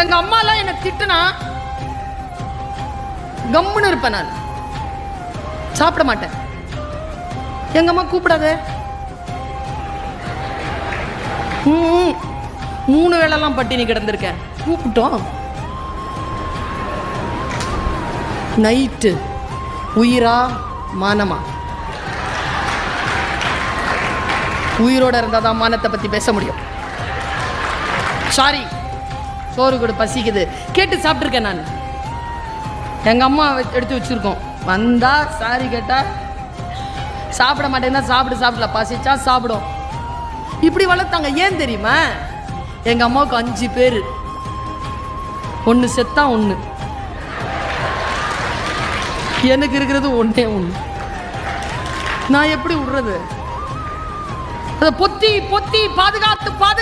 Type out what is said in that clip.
எங்க அம்மாலாம் என்னை திட்டுனா கம்முன்னு இருப்பேன் நான். சாப்பிட மாட்டேன். எங்க அம்மா கூப்பிடாத. மூணு வேளைலாம் பட்டினி கிடந்திருக்கேன். கூப்பிட்டோம். நைட்டு உயிரா மானமா? உயிரோட இருந்தால் தான் மானத்தை பற்றி பேச முடியும். சாரி சோறு கூட பசிக்குது. கேட்டு சாப்பிட்ருக்கேன் நான். எங்கள் அம்மா எடுத்து வச்சுருக்கோம். வந்தா சாரி கேட்டால் சாப்பிட மாட்டேன்னா சாப்பிடு சாப்பிடல. பசிச்சா சாப்பிடும். இப்படி வளர்த்தாங்க. ஏன் தெரியுமா? எங்கள் அம்மாவுக்கு அஞ்சு பேர். ஒன்று செத்தா ஒன்று எனக்கு இருக்கிறது ஒன்றே ஒன்று நான் எப்படி விடுறது? அதை பொத்தி பொத்தி பாதுகாத்து பாதுகாத்து பாதுகாத்து